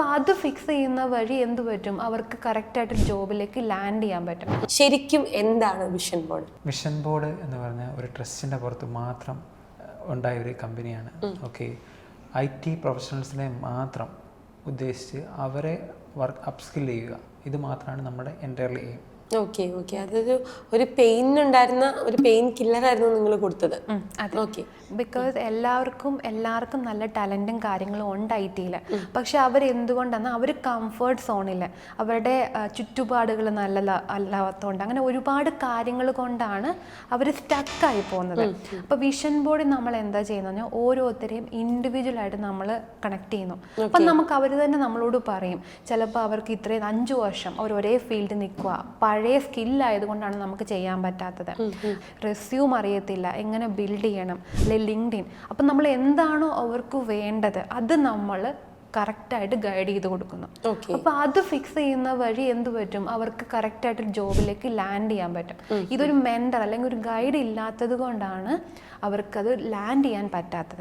അപ്പോൾ അത് ഫിക്സ് ചെയ്യുന്ന വഴി എന്ത് പറ്റും? അവർക്ക് കറക്റ്റായിട്ട് ജോബിലേക്ക് ലാൻഡ് ചെയ്യാൻ പറ്റും ശരിക്കും എന്താണ് വിഷൻ ബോർഡ് വിഷൻ ബോർഡ് എന്ന് പറഞ്ഞാൽ ഒരു ട്രസ്റ്റിന്റെ പുറത്ത് മാത്രം ഉണ്ടായ ഒരു കമ്പനിയാണ് ഓക്കെ ഐ ടി പ്രൊഫഷണൽസിനെ മാത്രം ഉദ്ദേശിച്ച് അവരെ വർക്ക് അപ്സ്കിൽ ചെയ്യുക. ഇത് മാത്രമാണ് നമ്മുടെ എന്റയർലി എയിം ഓക്കെ ഓക്കെ അതൊരു ഒരു പെയിൻ ഉണ്ടായിരുന്ന ഒരു പെയിൻ കില്ലർ ആയിരുന്നു നിങ്ങൾ കൊടുത്തത്. ഓക്കെ ബിക്കോസ് എല്ലാവർക്കും എല്ലാവർക്കും നല്ല ടാലന്റും കാര്യങ്ങളും ഉണ്ട് ഐ ടിയിൽ പക്ഷെ അവർ എന്തുകൊണ്ടാണ് അവർ കംഫേർട്ട് സോണിൽ അവരുടെ ചുറ്റുപാടുകൾ നല്ല അല്ലാത്തതുകൊണ്ട് അങ്ങനെ ഒരുപാട് കാര്യങ്ങൾ കൊണ്ടാണ് അവർ സ്റ്റക്കായി പോകുന്നത്. അപ്പോൾ വിഷൻ ബോർഡിൽ നമ്മൾ എന്താ ചെയ്യുന്നത് പറഞ്ഞാൽ ഓരോരുത്തരെയും ഇൻഡിവിജ്വലായിട്ട് നമ്മൾ കണക്ട് ചെയ്യുന്നു. അപ്പം നമുക്ക് അവർ തന്നെ നമ്മളോട് പറയും. ചിലപ്പോൾ അവർക്ക് ഇത്രയും അഞ്ച് വർഷം അവർ ഒരേ ഫീൽഡ് നിൽക്കുക. പഴയ സ്കില്ലായതുകൊണ്ടാണ് നമുക്ക് ചെയ്യാൻ പറ്റാത്തത്. റെസ്യൂം അറിയത്തില്ല. എങ്ങനെ ബിൽഡ് ചെയ്യണം? അല്ലെ ലിങ്ക്ഡിൻ അപ്പം നമ്മൾ എന്താണോ അവർക്ക് വേണ്ടത് അത് നമ്മൾ കറക്റ്റായിട്ട് ഗൈഡ് ചെയ്ത് കൊടുക്കുന്നു. അപ്പോൾ അത് ഫിക്സ് ചെയ്യുന്ന വഴി എന്ത് പറ്റും? അവർക്ക് കറക്റ്റായിട്ട് ജോബിലേക്ക് ലാൻഡ് ചെയ്യാൻ പറ്റും. ഇതൊരു മെന്റർ അല്ലെങ്കിൽ ഒരു ഗൈഡ് ഇല്ലാത്തത് കൊണ്ടാണ് അവർക്കത് ലാൻഡ് ചെയ്യാൻ പറ്റാത്തത്.